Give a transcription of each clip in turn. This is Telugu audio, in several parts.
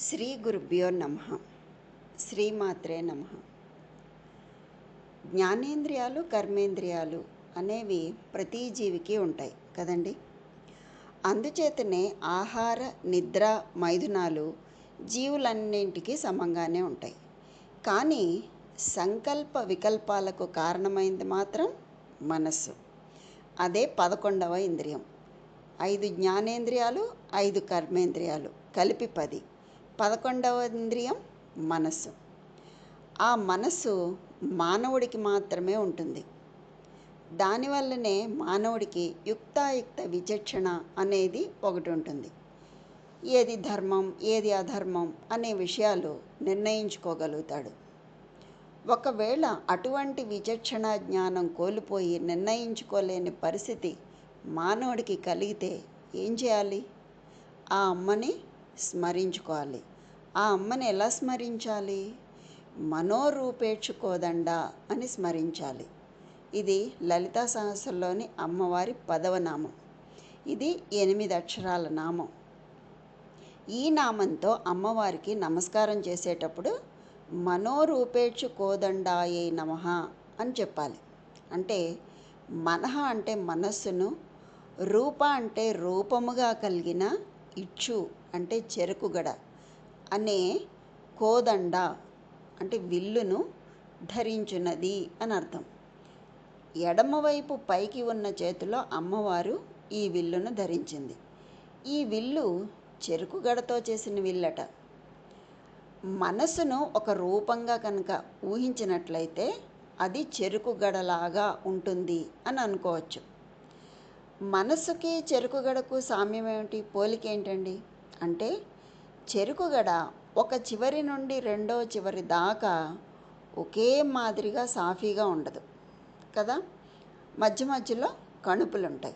శ్రీ గురుభ్యో నమ. శ్రీమాత్రే నమ. జ్ఞానేంద్రియాలు కర్మేంద్రియాలు అనేవి ప్రతి జీవికి ఉంటాయి కదండి? అందుచేతనే ఆహార నిద్ర మైథునాలు జీవులన్నింటికి సమంగానే ఉంటాయి. కానీ సంకల్ప వికల్పాలకు కారణమైంది మాత్రం మనస్సు. అదే పదకొండవ ఇంద్రియం. ఐదు జ్ఞానేంద్రియాలు ఐదు కర్మేంద్రియాలు కలిపి పది. పదకొండవ ఇంద్రియం మనస్సు. ఆ మనస్సు మానవుడికి మాత్రమే ఉంటుంది. దానివల్లనే మానవుడికి యుక్తాయుక్త విచక్షణ అనేది ఒకటి ఉంటుంది. ఏది ధర్మం ఏది అధర్మం అనే విషయాలు నిర్ణయించుకోగలుగుతాడు. ఒకవేళ అటువంటి విచక్షణ జ్ఞానం కోల్పోయి నిర్ణయించుకోలేని పరిస్థితి మానవుడికి కలిగితే ఏం చేయాలి? ఆ అమ్మని స్మరించుకోవాలి. ఆ అమ్మని ఎలా స్మరించాలి? మనోరూపేక్షుకోదండ అని స్మరించాలి. ఇది లలితా సహస్రంలోని అమ్మవారి పదవ నామం. ఇది ఎనిమిది అక్షరాల నామం. ఈ నామంతో అమ్మవారికి నమస్కారం చేసేటప్పుడు మనోరూపేక్షు కోదండాయే నమ అని చెప్పాలి. అంటే మనహ అంటే మనస్సును రూప అంటే రూపముగా కలిగిన ఇచ్చు అంటే చెరుకుగడ. అనే కోదండ అంటే విల్లును ధరించున్నది అని అర్థం. ఎడమవైపు పైకి ఉన్న చేతిలో అమ్మవారు ఈ విల్లును ధరించింది. ఈ విల్లు చెరుకుగడతో చేసిన విల్లట. మనసును ఒక రూపంగా కనుక ఊహించినట్లయితే అది చెరుకుగడలాగా ఉంటుంది అని అనుకోవచ్చు. మనసుకి చెరుకుగడకు సామ్యం ఏమిటి పోలిక ఏంటండి? అంటే చెరుకుగడ ఒక చివరి నుండి రెండో చివరి దాకా ఒకే మాదిరిగా సాఫీగా ఉండదు కదా? మధ్య మధ్యలో కణుపులు ఉంటాయి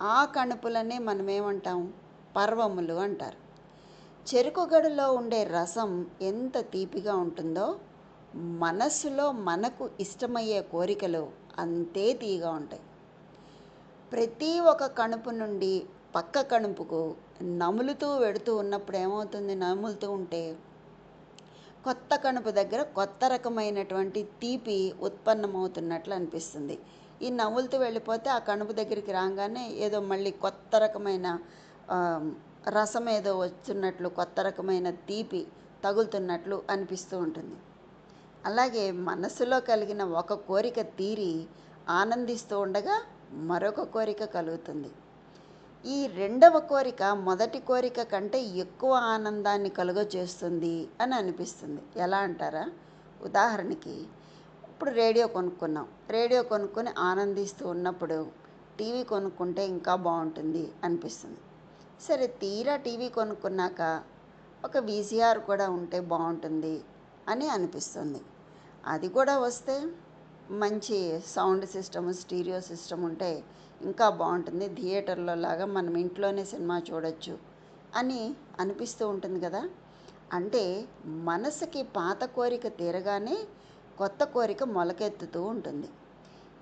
ఆ కణుపులనే మనం ఏమంటాం పర్వములు అంటారు. చెరుకుగడలో ఉండే రసం ఎంత తీపిగా ఉంటుందో మనస్సులో మనకు ఇష్టమయ్యే కోరికలు అంతే తీగా ఉంటాయి. ప్రతి ఒక్క కణుపు నుండి పక్క కణుపుకు నములుతూ వెడుతూ ఉన్నప్పుడు ఏమవుతుంది? నములుతూ ఉంటే కొత్త కణుపు దగ్గర కొత్త రకమైనటువంటి తీపి ఉత్పన్నమవుతున్నట్లు అనిపిస్తుంది. ఈ నవ్వులతో వెళ్ళిపోతే ఆ కణుపు దగ్గరికి రాగానే ఏదో మళ్ళీ కొత్త రకమైన రసం ఏదో వస్తున్నట్లు కొత్త రకమైన తీపి తగులుతున్నట్లు అనిపిస్తూ ఉంటుంది. అలాగే మనసులో కలిగిన ఒక కోరిక తీరి ఆనందిస్తూ ఉండగా మరొక కోరిక కలుగుతుంది. ఈ రెండవ కోరిక మొదటి కోరిక కంటే ఎక్కువ ఆనందాన్ని కలుగచేస్తుంది అని అనిపిస్తుంది. ఎలా అంటారా? ఉదాహరణకి ఇప్పుడు రేడియో కొనుక్కున్నాం. రేడియో కొనుక్కొని ఆనందిస్తూ ఉన్నప్పుడు టీవీ కొనుక్కుంటే ఇంకా బాగుంటుంది అనిపిస్తుంది. సరే తీరా టీవీ కొనుక్కున్నాక ఒక వీసీఆర్ కూడా ఉంటే బాగుంటుంది అని అనిపిస్తుంది. అది కూడా వస్తే మంచి సౌండ్ సిస్టమ్ స్టీరియో సిస్టమ్ ఉంటే ఇంకా బాగుంటుంది. థియేటర్లో లాగా మనం ఇంట్లోనే సినిమా చూడొచ్చు అని అనిపిస్తూ ఉంటుంది కదా. అంటే మనసుకి పాత కోరిక తీరగానే కొత్త కోరిక మొలకెత్తుతూ ఉంటుంది.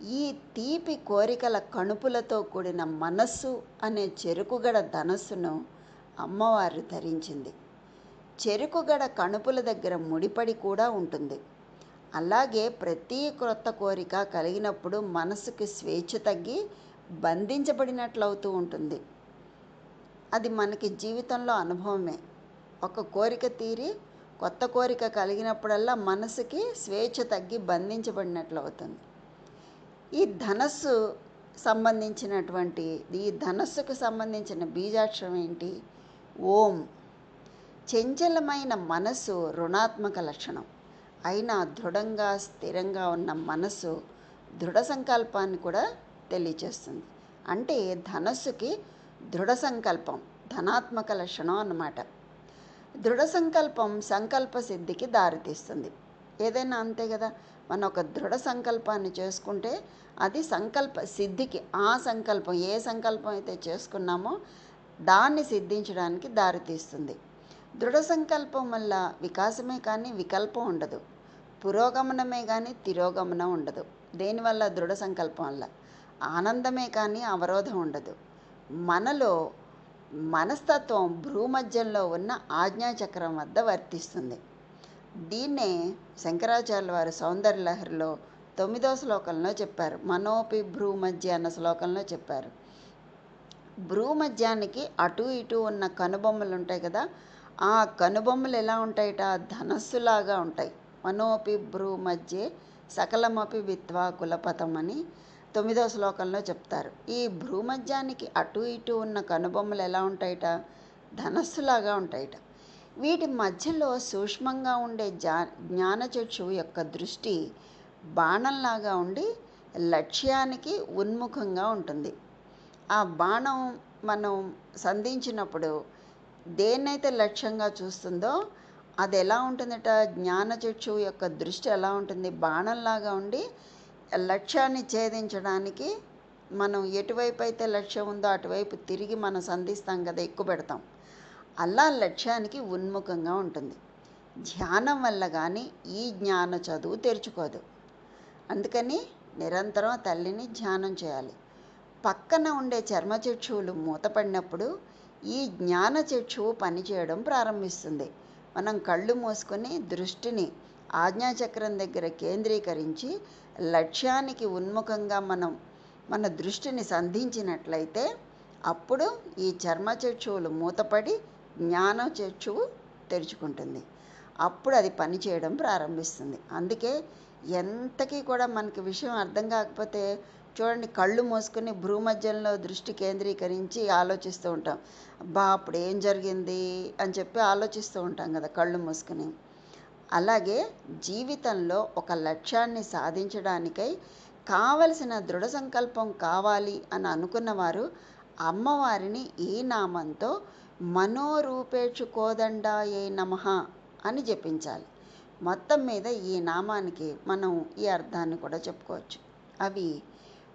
ఈ తీపి కోరికల కణుపులతో కూడిన మనస్సు అనే చెరుకుగడ ధనస్సును అమ్మవారు ధరించింది. చెరుకుగడ కణుపుల దగ్గర ముడిపడి కూడా ఉంటుంది. అలాగే ప్రతి క్రొత్త కోరిక కలిగినప్పుడు మనసుకి స్వేచ్ఛ తగ్గి బంధించబడినట్లు అవుతూ ఉంటుంది. అది మనకి జీవితంలో అనుభవమే. ఒక కోరిక తీరి కొత్త కోరిక కలిగినప్పుడల్లా మనసుకి స్వేచ్ఛ తగ్గి బంధించబడినట్లు అవుతుంది ఈ ధనస్సు సంబంధించినటువంటి ఈ ధనస్సుకు సంబంధించిన బీజాక్షరం ఏంటి? ఓం. చంచలమైన మనస్సు రుణాత్మక లక్షణం. అయినా దృఢంగా స్థిరంగా ఉన్న మనస్సు దృఢ సంకల్పాన్ని కూడా తెలియచేస్తుంది. అంటే ధనస్సుకి దృఢ సంకల్పం ధనాత్మక లక్షణం అన్నమాట. దృఢ సంకల్పం సంకల్ప సిద్ధికి దారితీస్తుంది. ఏదైనా అంతే కదా? మనం ఒక దృఢ సంకల్పాన్ని చేసుకుంటే అది సంకల్ప సిద్ధికి ఆ సంకల్పం ఏ సంకల్పం అయితే చేసుకున్నామో దాన్ని సిద్ధించడానికి దారితీస్తుంది. దృఢ సంకల్పం వల్ల వికాసమే కానీ వికల్పం ఉండదు. పురోగమనమే కానీ తిరోగమనం ఉండదు. దేనివల్ల దృఢ సంకల్పం వల్ల? ఆనందమే కానీ అవరోధం ఉండదు. మనలో మనస్తత్వం భ్రూమధ్యంలో ఉన్న ఆజ్ఞాచక్రం వద్ద వర్తిస్తుంది. దీన్నే శంకరాచార్యుల వారు సౌందర్యలహరిలో తొమ్మిదో శ్లోకంలో చెప్పారు. మనోపి భ్రూమధ్య అన్న శ్లోకంలో చెప్పారు. భ్రూమధ్యానికి అటు ఇటు ఉన్న కనుబొమ్మలు ఉంటాయి కదా ఆ కనుబొమ్మలు ఎలా ఉంటాయట? ధనస్సులాగా ఉంటాయి. మనోపి భ్రూ మధ్య సకలమపి విత్వా కులపతం అని తొమ్మిదో శ్లోకంలో చెప్తారు. ఈ భ్రూమధ్యానికి అటు ఇటు ఉన్న కనుబొమ్మలు ఎలా ఉంటాయట? ధనస్సులాగా ఉంటాయట. వీటి మధ్యలో సూక్ష్మంగా ఉండే జా జ్ఞానచక్షు యొక్క దృష్టి బాణంలాగా ఉండి లక్ష్యానికి ఉన్ముఖంగా ఉంటుంది. ఆ బాణం మనం సంధించినప్పుడు దేన్నైతే లక్ష్యంగా చూస్తుందో అది ఎలా ఉంటుందట? జ్ఞానచక్షువు యొక్క దృష్టి ఎలా ఉంటుంది? బాణంలాగా ఉండి లక్ష్యాన్ని ఛేదించడానికి మనం ఎటువైపు అయితే లక్ష్యం ఉందో అటువైపు తిరిగి మనం సంధిస్తాం కదా ఎక్కువ పెడతాం. అలా లక్ష్యానికి ఉన్ముఖంగా ఉంటుంది. ధ్యానం వల్ల కానీ ఈ జ్ఞాన చదువు తెరుచుకోదు. అందుకని నిరంతరం తల్లిని ధ్యానం చేయాలి. పక్కన ఉండే చర్మచక్షువులు మూతపడినప్పుడు ఈ జ్ఞాన చక్షువు పనిచేయడం ప్రారంభిస్తుంది. మనం కళ్ళు మూసుకొని దృష్టిని ఆజ్ఞాచక్రం దగ్గర కేంద్రీకరించి లక్ష్యానికి ఉన్ముఖంగా మనం మన దృష్టిని సంధించినట్లయితే అప్పుడు ఈ చర్మచక్షువులు మూతపడి జ్ఞాన చక్షువు తెరుచుకుంటుంది. అప్పుడు అది పనిచేయడం ప్రారంభిస్తుంది. అందుకే ఎంతకీ కూడా మనకి విషయం అర్థం కాకపోతే చూడండి కళ్ళు మూసుకుని భ్రూమధ్యంలో దృష్టి కేంద్రీకరించి ఆలోచిస్తూ ఉంటాం. అబ్బా అప్పుడు ఏం జరిగింది? అని చెప్పి ఆలోచిస్తూ ఉంటాం కదా కళ్ళు మూసుకుని. అలాగే జీవితంలో ఒక లక్ష్యాన్ని సాధించడానికై కావలసిన దృఢ సంకల్పం కావాలి అని అనుకున్నవారు అమ్మవారిని ఈ నామంతో మనోరూపేక్షుకోదండాయే నమ నమః అని జపించాలి. మొత్తం మీద ఈ నామానికి మనం ఈ అర్థాన్ని కూడా చెప్పుకోవచ్చు. అవి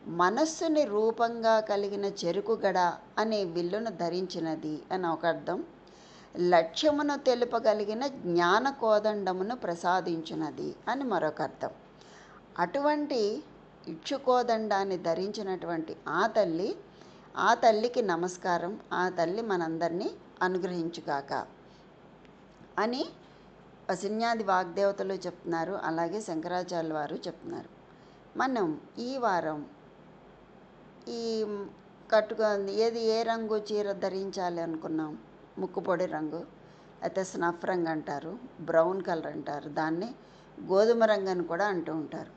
మనస్సుని రూపంగా కలిగిన చెరుకుగడ అనే విల్లును ధరించినది అని ఒక అర్థం. లక్ష్యమును తెలుపగలిగిన జ్ఞాన కోదండమును ప్రసాదించినది అని మరొక అర్థం. అటువంటి ఇక్షుకోదండాన్ని ధరించినటువంటి ఆ తల్లి ఆ తల్లికి నమస్కారం ఆ తల్లి మనందరినీ అనుగ్రహించుగాక అని వసిన్యాది వాగ్దేవతలు చెప్తున్నారు. అలాగే శంకరాచార్యుల వారు చెప్తున్నారు. మనం ఈ వారం ఈ కట్టుగా ఏది ఏ రంగు చీర ధరించాలి అనుకున్నాం? ముక్కుపొడి రంగు. అయితే స్నఫ్ రంగు అంటారు బ్రౌన్ కలర్ అంటారు. దాన్ని గోధుమ రంగు అని కూడా అంటూ ఉంటారు.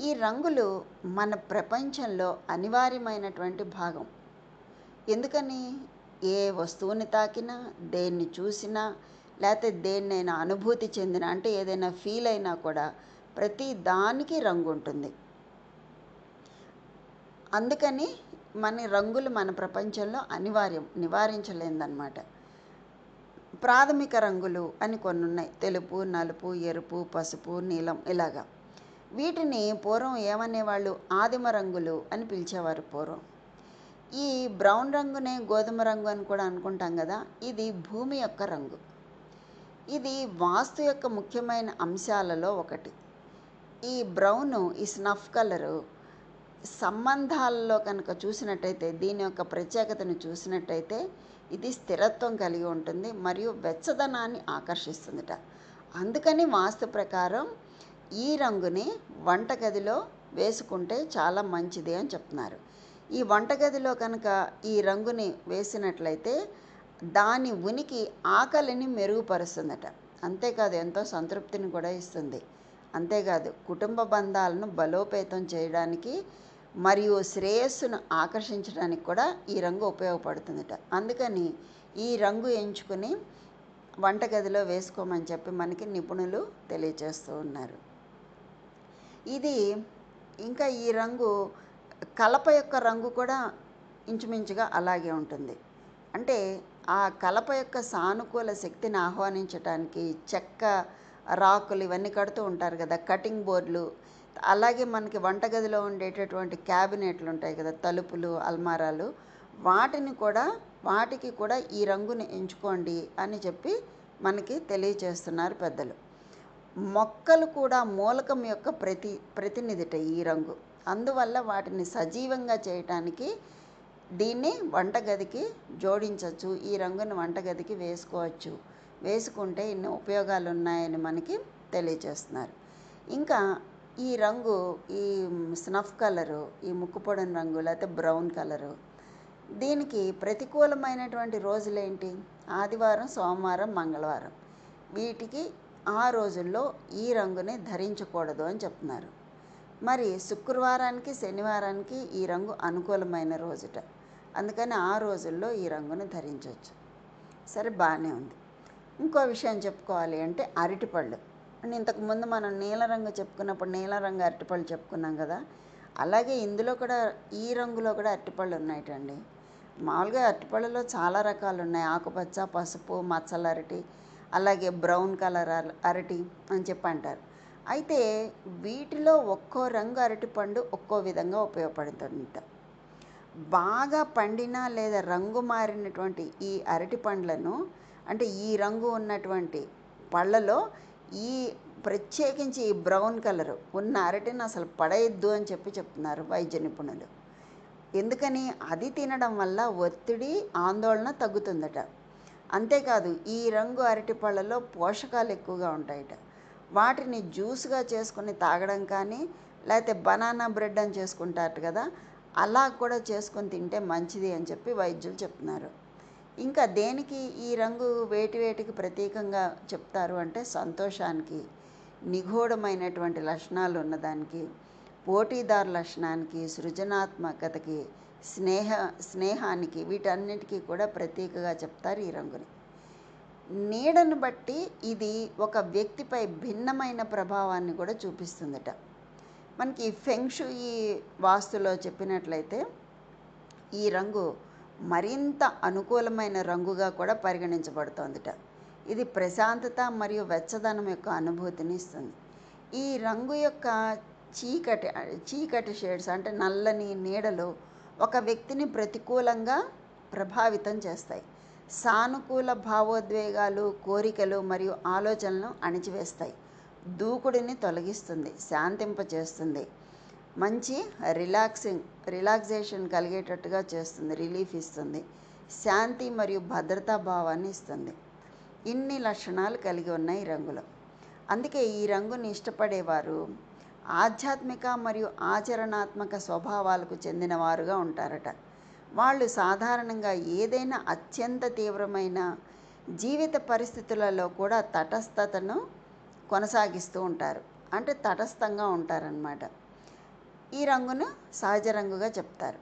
ఈ రంగులు మన ప్రపంచంలో అనివార్యమైనటువంటి భాగం. ఎందుకని? ఏ వస్తువుని తాకినా దేన్ని చూసినా లేకపోతే దేన్నైనా అనుభూతి చెందిన అంటే ఏదైనా ఫీల్ అయినా కూడా ప్రతి దానికి రంగు ఉంటుంది. అందుకని మన రంగులు మన ప్రపంచంలో అనివార్యం నివారించలేదన్నమాట. ప్రాథమిక రంగులు అని కొన్ని ఉన్నాయి తెలుపు నలుపు ఎరుపు పసుపు నీలం ఇలాగా. వీటిని పూర్వం ఏమనేవాళ్ళు? ఆదిమ రంగులు అని పిలిచేవారు పూర్వం. ఈ బ్రౌన్ రంగునే గోధుమ రంగు అని కూడా అనుకుంటాం కదా ఇది భూమి యొక్క రంగు. ఇది వాస్తు యొక్క ముఖ్యమైన అంశాలలో ఒకటి. ఈ బ్రౌను ఈ స్నఫ్ కలరు సంబంధాలలో కనుక చూసినట్టయితే దీని యొక్క ప్రత్యేకతను చూసినట్టయితే ఇది స్థిరత్వం కలిగి ఉంటుంది మరియు వెచ్చదనాన్ని ఆకర్షిస్తుందిట. అందుకని వాస్తు ప్రకారం ఈ రంగుని వంటగదిలో వేసుకుంటే చాలా మంచిది అని చెప్తున్నారు. ఈ వంటగదిలో కనుక ఈ రంగుని వేసినట్లయితే దాని ఉనికి ఆకలిని మెరుగుపరుస్తుందట. అంతేకాదు ఎంతో సంతృప్తిని కూడా ఇస్తుంది. అంతేకాదు కుటుంబ బంధాలను బలోపేతం చేయడానికి మరియు శ్రేయస్సును ఆకర్షించడానికి కూడా ఈ రంగు ఉపయోగపడుతుందట. అందుకని ఈ రంగు ఎంచుకుని వంటగదిలో వేసుకోమని చెప్పి మనకి నిపుణులు తెలియజేస్తూ ఉన్నారు. ఇది ఇంకా ఈ రంగు కలప యొక్క రంగు కూడా ఇంచుమించుగా అలాగే ఉంటుంది. అంటే ఆ కలప యొక్క సానుకూల శక్తిని ఆహ్వానించడానికి చెక్క రాకులు ఇవన్నీ కడుతూ ఉంటారు కదా కటింగ్ బోర్డులు అలాగే మనకి వంటగదిలో ఉండేటటువంటి క్యాబినెట్లు ఉంటాయి కదా తలుపులు అల్మారాలు వాటిని కూడా వాటికి కూడా ఈ రంగుని ఎంచుకోండి అని చెప్పి మనకి తెలియచేస్తున్నారు పెద్దలు. మొక్కలు కూడా మూలకం యొక్క ప్రతి ప్రతినిధిట ఈ రంగు. అందువల్ల వాటిని సజీవంగా చేయటానికి దీన్ని వంటగదికి జోడించవచ్చు. ఈ రంగుని వంటగదికి వేసుకోవచ్చు. వేసుకుంటే ఇన్ని ఉపయోగాలు ఉన్నాయని మనకి తెలియజేస్తున్నారు ఇంకా ఈ రంగు ఈ స్నఫ్ కలరు ఈ ముక్కుపొడని రంగు లేకపోతే బ్రౌన్ కలరు దీనికి ప్రతికూలమైనటువంటి రోజులేంటి? ఆదివారం సోమవారం మంగళవారం. వీటికి ఆ రోజుల్లో ఈ రంగుని ధరించకూడదు అని చెప్తున్నారు. మరి శుక్రవారానికి శనివారానికి ఈ రంగు అనుకూలమైన రోజుట. అందుకని ఆ రోజుల్లో ఈ రంగును ధరించవచ్చు. సరే బాగానే ఉంది. ఇంకో విషయం చెప్పుకోవాలి అంటే అరటిపళ్ళు. ఇంతకుముందు మనం నీల రంగు చెప్పుకున్నప్పుడు నీల రంగు అరటిపళ్ళు చెప్పుకున్నాం కదా అలాగే ఇందులో కూడా ఈ రంగులో కూడా అరటిపళ్ళు ఉన్నాయటండి. మామూలుగా అరటిపళ్ళలో చాలా రకాలు ఉన్నాయి. ఆకుపచ్చ పసుపు మచ్చల అరటి అలాగే బ్రౌన్ కలర్ అరటి అని చెప్పి అంటారు అయితే వీటిలో ఒక్కో రంగు అరటిపండు ఒక్కో విధంగా ఉపయోగపడుతుంది బాగా పండిన లేదా రంగు మారినటువంటి ఈ అరటి పండ్లను అంటే ఈ రంగు ఉన్నటువంటి పళ్ళలో ఈ ప్రత్యేకించి ఈ బ్రౌన్ కలర్ ఉన్న అరటిని అసలు పడేయద్దు అని చెప్పి చెప్తున్నారు వైద్య నిపుణులు. ఎందుకని? అది తినడం వల్ల ఒత్తిడి ఆందోళన తగ్గుతుందట. అంతేకాదు ఈ రంగు అరటి పళ్ళలో పోషకాలు ఎక్కువగా ఉంటాయట. వాటిని జ్యూస్గా చేసుకుని తాగడం కానీ లేకపోతే బనానా బ్రెడ్ అని చేసుకుంటారు కదా అలా కూడా చేసుకొని తింటే మంచిది అని చెప్పి వైద్యులు చెప్తున్నారు. ఇంకా దేనికి ఈ రంగు వేటి వేటికి ప్రతీకంగా చెప్తారు అంటే సంతోషానికి నిగూఢమైనటువంటి లక్షణాలు ఉన్నదానికి పోటీదారు లక్షణానికి సృజనాత్మకతకి స్నేహ స్నేహానికి వీటన్నిటికీ కూడా ప్రతీకగా చెప్తారు ఈ రంగుని. నీడను బట్టి ఇది ఒక వ్యక్తిపై భిన్నమైన ప్రభావాన్ని కూడా చూపిస్తుందట. మనకి ఫెంగ్షు ఈ వాస్తులో చెప్పినట్లయితే ఈ రంగు మరింత అనుకూలమైన రంగుగా కూడా పరిగణించబడుతోందిట. ఇది ప్రశాంతత మరియు వెచ్చదనం యొక్క అనుభూతిని ఇస్తుంది. ఈ రంగు యొక్క చీకటి చీకటి షేడ్స్ అంటే నల్లని నీడలు ఒక వ్యక్తిని ప్రతికూలంగా ప్రభావితం చేస్తాయి. సానుకూల భావోద్వేగాలు కోరికలు మరియు ఆలోచనలను అణిచివేస్తాయి. దూకుడిని తొలగిస్తుంది శాంతింపచేస్తుంది. మంచి రిలాక్సింగ్ రిలాక్సేషన్ కలిగేటట్టుగా చేస్తుంది రిలీఫ్ ఇస్తుంది శాంతి మరియు భద్రతా భావాన్ని ఇస్తుంది. ఇన్ని లక్షణాలు కలిగి ఉన్నాయి రంగులు రంగులో. అందుకే ఈ రంగుని ఇష్టపడేవారు ఆధ్యాత్మిక మరియు ఆచరణాత్మక స్వభావాలకు చెందినవారుగా ఉంటారట. వాళ్ళు సాధారణంగా ఏదైనా అత్యంత తీవ్రమైన జీవిత పరిస్థితులలో కూడా తటస్థతను కొనసాగిస్తూ ఉంటారు. అంటే తటస్థంగా ఉంటారనమాట ఈ రంగును సహజ రంగుగా చెప్తారు.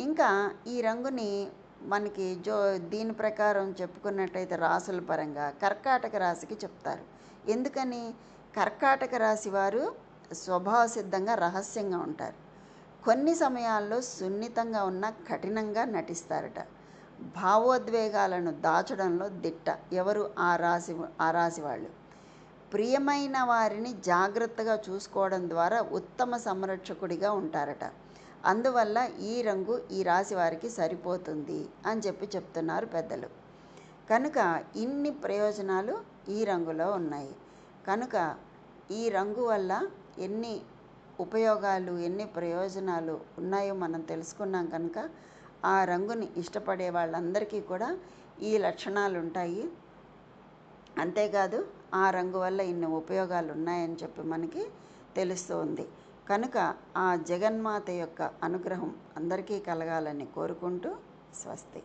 ఇంకా ఈ రంగుని మనకి జో దీని ప్రకారం చెప్పుకున్నట్టయితే రాసుల పరంగా కర్కాటక రాశికి చెప్తారు. ఎందుకని? కర్కాటక రాశి వారు స్వభావ సిద్ధంగా రహస్యంగా ఉంటారు. కొన్ని సమయాల్లో సున్నితంగా ఉన్న కఠినంగా నటిస్తారట. భావోద్వేగాలను దాచడంలో దిట్ట ఎవరు? ఆ రాశి ఆ రాశి వాళ్ళు. ప్రియమైన వారిని జాగ్రత్తగా చూసుకోవడం ద్వారా ఉత్తమ సంరక్షకుడిగా ఉంటారట. అందువల్ల ఈ రంగు ఈ రాశి వారికి సరిపోతుంది అని చెప్పి చెప్తున్నారు పెద్దలు. కనుక ఇన్ని ప్రయోజనాలు ఈ రంగులో ఉన్నాయి. కనుక ఈ రంగు వల్ల ఎన్ని ఉపయోగాలు ఎన్ని ప్రయోజనాలు ఉన్నాయో మనం తెలుసుకున్నాం కనుక ఆ రంగుని ఇష్టపడే వాళ్ళందరికీ కూడా ఈ లక్షణాలు ఉంటాయి అంతేకాదు ఆ రంగు వల్ల ఇన్ని ఉపయోగాలు ఉన్నాయని చెప్పి మనకి తెలుస్తుంది. కనుక ఆ జగన్మాత యొక్క అనుగ్రహం అందరికీ కలగాలని కోరుకుంటూ స్వస్తి.